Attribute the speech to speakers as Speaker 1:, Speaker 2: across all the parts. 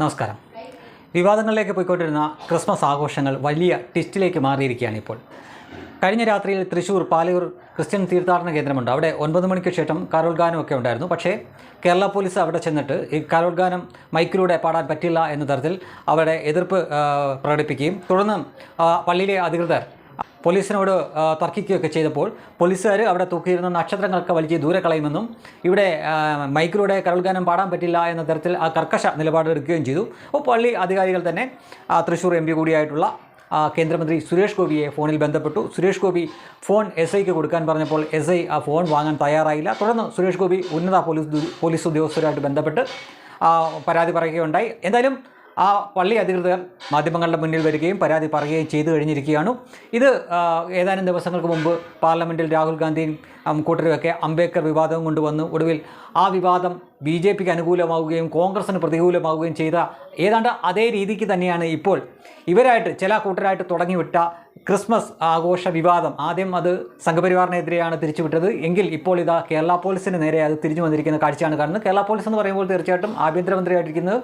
Speaker 1: നമസ്കാരം. വിവാദങ്ങളിലേക്ക് പോയിക്കൊണ്ടിരുന്ന ക്രിസ്മസ് ആഘോഷങ്ങൾ വലിയ ട്വിസ്റ്റിലേക്ക് മാറിയിരിക്കുകയാണ് ഇപ്പോൾ. കഴിഞ്ഞ രാത്രിയിൽ തൃശ്ശൂർ പാലയൂർ ക്രിസ്ത്യൻ തീർത്ഥാടന കേന്ദ്രമുണ്ട്. അവിടെ ഒൻപത് മണിക്ക് ശേഷം കാരോത്ഗാനം ഒക്കെ ഉണ്ടായിരുന്നു. പക്ഷേ കേരള പോലീസ് അവിടെ ചെന്നിട്ട് ഈ കരോൾഗാനം മൈക്കിലൂടെ പാടാൻ പറ്റില്ല എന്ന തരത്തിൽ അവിടെ എതിർപ്പ് പ്രകടിപ്പിക്കുകയും തുടർന്ന് പള്ളിയിലെ അധികൃതർ പോലീസിനോട് തർക്കിക്കുകയൊക്കെ ചെയ്തപ്പോൾ പോലീസുകാർ അവിടെ തൂക്കിയിരുന്ന നക്ഷത്രങ്ങളൊക്കെ വലിച്ച് ദൂരെ കളയുമെന്നും ഇവിടെ മൈക്കിലൂടെ കരൾഗാനം പാടാൻ പറ്റില്ല എന്ന തരത്തിൽ ആ കർക്കശ നിലപാടെടുക്കുകയും ചെയ്തു. അപ്പോൾ പള്ളി അധികാരികൾ തന്നെ തൃശ്ശൂർ എം കൂടിയായിട്ടുള്ള കേന്ദ്രമന്ത്രി സുരേഷ് ഗോപിയെ ഫോണിൽ ബന്ധപ്പെട്ടു. സുരേഷ് ഗോപി ഫോൺ എസ് ഐക്ക് കൊടുക്കാൻ പറഞ്ഞപ്പോൾ എസ് ഐ ആ ഫോൺ വാങ്ങാൻ തയ്യാറായില്ല. തുടർന്ന് സുരേഷ് ഗോപി ഉന്നത പോലീസ് പോലീസ് ഉദ്യോഗസ്ഥരുമായിട്ട് ബന്ധപ്പെട്ട് പരാതി പറയുകയുണ്ടായി. എന്തായാലും ആ പള്ളി അധികൃതർ മാധ്യമങ്ങളുടെ മുന്നിൽ വരികയും പരാതി പറയുകയും ചെയ്തു കഴിഞ്ഞിരിക്കുകയാണ്. ഇത് ഏതാനും ദിവസങ്ങൾക്ക് മുമ്പ് പാർലമെന്റിൽ രാഹുൽ ഗാന്ധിയും കൂട്ടരുമൊക്കെ അംബേദ്കർ വിവാദവും കൊണ്ടുവന്ന്. ഒടുവിൽ ആ വിവാദം ബി ജെ പിക്ക് അനുകൂലമാവുകയും കോൺഗ്രസ്സിന് പ്രതികൂലമാവുകയും ചെയ്ത ഏതാണ്ട് അതേ രീതിക്ക് തന്നെയാണ് ഇപ്പോൾ ഇവരായിട്ട് ചില കൂട്ടരായിട്ട് തുടങ്ങിവിട്ട ക്രിസ്മസ് ആഘോഷ വിവാദം. ആദ്യം അത് സംഘപരിവാറിനെതിരെയാണ് തിരിച്ചുവിട്ടത്. എങ്കിൽ ഇപ്പോൾ ഇതാ കേരള പോലീസിന് നേരെ അത് തിരിഞ്ഞു വന്നിരിക്കുന്ന കാഴ്ചയാണ് കാണുന്നത്. കേരള പോലീസ് എന്ന് പറയുമ്പോൾ തീർച്ചയായിട്ടും ആഭ്യന്തരമന്ത്രിയായിട്ടിരിക്കുന്നത്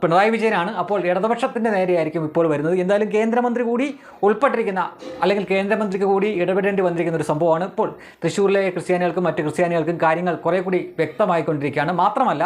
Speaker 1: പിണറായി വിജയനാണ്. അപ്പോൾ ഇടതുപക്ഷത്തിന്റെ നേരെയായിരിക്കും ഇപ്പോൾ വരുന്നത്. എന്തായാലും കേന്ദ്രമന്ത്രി കൂടി ഉൾപ്പെട്ടിരിക്കുന്ന അല്ലെങ്കിൽ കേന്ദ്രമന്ത്രിക്ക് കൂടി ഇടപെടേണ്ടി വന്നിരിക്കുന്ന ഒരു സംഭവമാണ് ഇപ്പോൾ. തൃശ്ശൂരിലെ ക്രിസ്ത്യാനികൾക്കും മറ്റ് ക്രിസ്ത്യാനികൾക്കും കാര്യങ്ങൾ കുറേ കൂടി വ്യക്തമായിക്കൊണ്ടിരിക്കുകയാണ്. മാത്രമല്ല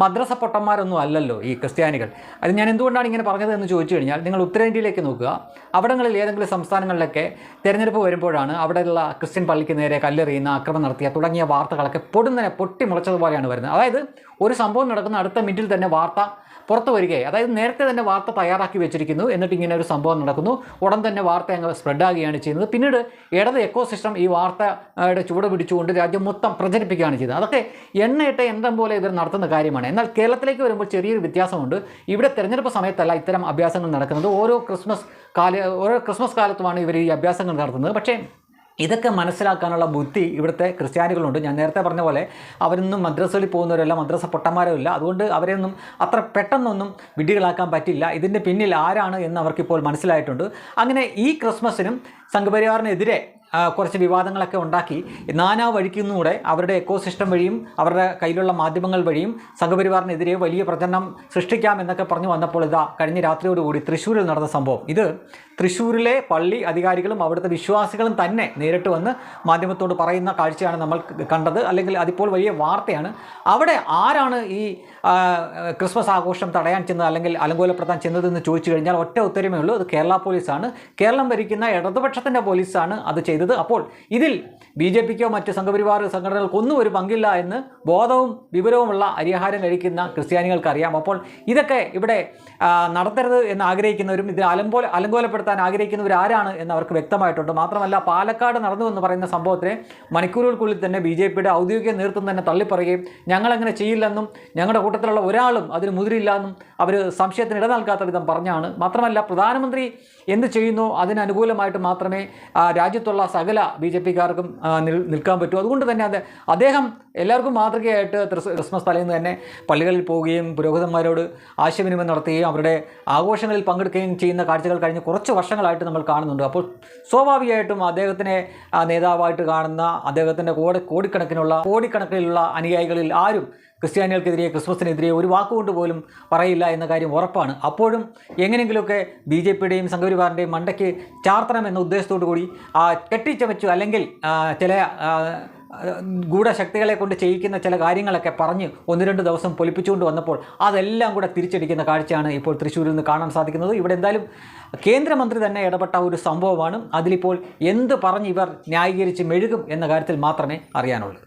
Speaker 1: മദ്രസ പൊട്ടന്മാരൊന്നും അല്ലല്ലോ ഈ ക്രിസ്ത്യാനികൾ. അത് ഞാൻ എന്തുകൊണ്ടാണ് ഇങ്ങനെ പറഞ്ഞത് എന്ന് ചോദിച്ചു കഴിഞ്ഞാൽ നിങ്ങൾ ഉത്തരേന്ത്യയിലേക്ക് നോക്കുക. അവിടങ്ങളിൽ ഏതെങ്കിലും സംസ്ഥാനങ്ങളിലൊക്കെ തിരഞ്ഞെടുപ്പ് വരുമ്പോഴാണ് അവിടെയുള്ള ക്രിസ്ത്യൻ പള്ളിക്ക് നേരെ കല്ലെറിയുന്ന ആക്രമണം നടത്തിയ തുടങ്ങിയ വാർത്തകളൊക്കെ പൊടുന്നനെ പൊട്ടി മുളച്ചതുപോലെയാണ് വരുന്നത്. അതായത് ഒരു സംഭവം നടക്കുന്ന അടുത്ത മിനിറ്റിൽ തന്നെ വാർത്ത പുറത്തു വരികയായി. അതായത് നേരത്തെ തന്നെ വാർത്ത തയ്യാറാക്കി വെച്ചിരിക്കുന്നു. എന്നിട്ട് ഇങ്ങനെ ഒരു സംഭവം നടക്കുന്നു. ഉടൻ തന്നെ വാർത്ത അങ്ങ് സ്പ്രെഡ് ആകുകയാണ് ചെയ്യുന്നത്. പിന്നീട് ഇടത് എക്കോ സിസ്റ്റം ഈ വാർത്തയുടെ ചുവട് പിടിച്ചുകൊണ്ട് രാജ്യം മൊത്തം പ്രചരിപ്പിക്കുകയാണ് ചെയ്തത് അതൊക്കെ എണ്ണയിട്ട യന്ത്രം പോലെ ഇവർ നടത്തുന്ന കാര്യമാണ്. എന്നാൽ കേരളത്തിലേക്ക് വരുമ്പോൾ ചെറിയൊരു വ്യത്യാസമുണ്ട്. ഇവിടെ തിരഞ്ഞെടുപ്പ് സമയത്തല്ല ഇത്തരം അഭ്യാസങ്ങൾ നടക്കുന്നത്. ഓരോ ക്രിസ്മസ് കാല ഓരോ ക്രിസ്മസ് കാലത്തുമാണ് ഇവർ ഈ അഭ്യാസങ്ങൾ നടത്തുന്നത്. പക്ഷേ ഇതൊക്കെ മനസ്സിലാക്കാനുള്ള ബുദ്ധി ഇവിടുത്തെ ക്രിസ്ത്യാനികളുണ്ട്. ഞാൻ നേരത്തെ പറഞ്ഞ പോലെ അവരൊന്നും മദ്രസയിൽ പോകുന്നവരല്ല മദ്രസ പൊട്ടന്മാരോ ഇല്ല. അതുകൊണ്ട് അവരെയൊന്നും അത്ര പെട്ടെന്നൊന്നും വിഡ്ഢികളാക്കാൻ പറ്റില്ല. ഇതിന്റെ പിന്നിൽ ആരാണ് എന്ന് അവർക്കിപ്പോൾ മനസ്സിലായിട്ടുണ്ട്. അങ്ങനെ ഈ ക്രിസ്മസിനും സംഘപരിവാറിനെതിരെ കുറച്ച് വിവാദങ്ങളൊക്കെ ഉണ്ടാക്കി. നാനാ വഴിക്കുന്നൂടെ അവരുടെ എക്കോ സിസ്റ്റം വഴിയും അവരുടെ കയ്യിലുള്ള മാധ്യമങ്ങൾ വഴിയും സംഘപരിവാറിനെതിരെ വലിയ പ്രചരണം സൃഷ്ടിക്കാം എന്നൊക്കെ പറഞ്ഞു വന്നപ്പോൾ ഇതാ കഴിഞ്ഞ രാത്രിയോടുകൂടി തൃശ്ശൂരിൽ നടന്ന സംഭവം. ഇത് തൃശ്ശൂരിലെ പള്ളി അധികാരികളും അവിടുത്തെ വിശ്വാസികളും തന്നെ നേരിട്ട് വന്ന് മാധ്യമത്തോട് പറയുന്ന കാഴ്ചയാണ് നമ്മൾ കണ്ടത്. അല്ലെങ്കിൽ അതിപ്പോൾ വലിയ വാർത്തയാണ്. അവിടെ ആരാണ് ഈ ക്രിസ്മസ് ആഘോഷം തടയാൻ ചെന്നത് അല്ലെങ്കിൽ അലങ്കോലപ്പെടുത്താൻ ചെന്നതെന്ന് ചോദിച്ചു കഴിഞ്ഞാൽ ഒറ്റ ഉത്തരമേ ഉള്ളൂ. അത് കേരള പോലീസാണ്. കേരളം ഭരിക്കുന്ന ഇടതുപക്ഷത്തിന്റെ പോലീസാണ് അത് ചെയ്തത്. അപ്പോൾ ഇതിൽ ബി ജെ പിക്കോ മറ്റ് സംഘപരിവാർ സംഘടനകൾക്കൊന്നും ഒരു പങ്കില്ല എന്ന് ബോധവും വിവരവുമുള്ള അരിഹാരം കഴിക്കുന്ന ക്രിസ്ത്യാനികൾക്ക് അറിയാം അപ്പോൾ ഇതൊക്കെ ഇവിടെ നടത്തരുത് എന്ന് ആഗ്രഹിക്കുന്നവരും ഇതിൽ അലങ്കോല അലങ്കോലപ്പെടുത്താൻ ആഗ്രഹിക്കുന്നവർ ആരാണ് എന്ന് അവർക്ക് വ്യക്തമായിട്ടുണ്ട്. മാത്രമല്ല പാലക്കാട് നടന്നു എന്ന് പറയുന്ന സംഭവത്തിനെ മണിക്കൂറുകൾക്കുള്ളിൽ തന്നെ ബി ജെ പിയുടെ ഔദ്യോഗിക നേതൃത്വം തന്നെ തള്ളിപ്പറയുകയും ഞങ്ങളങ്ങനെ ചെയ്യില്ലെന്നും ഞങ്ങളുടെ കൂട്ടത്തിലുള്ള ഒരാളും അതിന് മുതിരില്ലെന്നും അവർ സംശയത്തിന് ഇട നൽകാത്ത വിധം പറഞ്ഞാണ്. മാത്രമല്ല പ്രധാനമന്ത്രി എന്ത് ചെയ്യുന്നു? അതിനനുകൂലമായിട്ട് മാത്രമേ രാജ്യത്തുള്ള സകല ബി ജെ പിക്കാർക്കും നിൽക്കാൻ പറ്റൂ. അതുകൊണ്ട് തന്നെ അത് അദ്ദേഹം എല്ലാവർക്കും മാതൃകയായിട്ട് ക്രിസ്- ക്രിസ്മസ് തലേന്ന് തന്നെ പള്ളികളിൽ പോവുകയും പുരോഹിതന്മാരോട് ആശയവിനിമയം നടത്തുകയും അവരുടെ ആഘോഷങ്ങളിൽ പങ്കെടുക്കുകയും ചെയ്യുന്ന കാഴ്ചകൾ കഴിഞ്ഞ് കുറച്ച് വർഷങ്ങളായിട്ട് നമ്മൾ കാണുന്നുണ്ട്. അപ്പോൾ സ്വാഭാവികമായിട്ടും അദ്ദേഹത്തിനെ നേതാവായിട്ട് കാണുന്ന അദ്ദേഹത്തിന്റെ കോടി കോടിക്കണക്കിനുള്ള കോടിക്കണക്കിലുള്ള അനുയായികളിൽ ആരും ക്രിസ്ത്യാനികൾക്കെതിരെ ക്രിസ്മസിനെതിരെ ഒരു വാക്കുകൊണ്ട് പോലും പറയില്ല എന്ന കാര്യം ഉറപ്പാണ്. അപ്പോഴും എങ്ങനെയെങ്കിലുമൊക്കെ ബി ജെ പിയുടെയും സംഘപരിവാറിന്റെയും മണ്ടയ്ക്ക് ചാർത്തണം എന്ന ഉദ്ദേശത്തോടു കൂടി ആ, കെട്ടിച്ചമച്ചു അല്ലെങ്കിൽ ചില ഗൂഢശക്തികളെ കൊണ്ട് ചെയ്യിക്കുന്ന ചില കാര്യങ്ങളൊക്കെ പറഞ്ഞ് ഒന്ന് രണ്ട് ദിവസം പൊലിപ്പിച്ചുകൊണ്ട് വന്നപ്പോൾ അതെല്ലാം കൂടെ തിരിച്ചടിക്കുന്ന കാഴ്ചയാണ് ഇപ്പോൾ തൃശ്ശൂരിൽ നിന്ന് കാണാൻ സാധിക്കുന്നത്. ഇവിടെ എന്തായാലും കേന്ദ്രമന്ത്രി തന്നെ ഇടപെട്ട ഒരു സംഭവമാണ്. അതിലിപ്പോൾ എന്ത് പറഞ്ഞ് ഇവർ ന്യായീകരിച്ച് മെഴുകും എന്ന കാര്യത്തിൽ മാത്രമേ അറിയാനുള്ളൂ.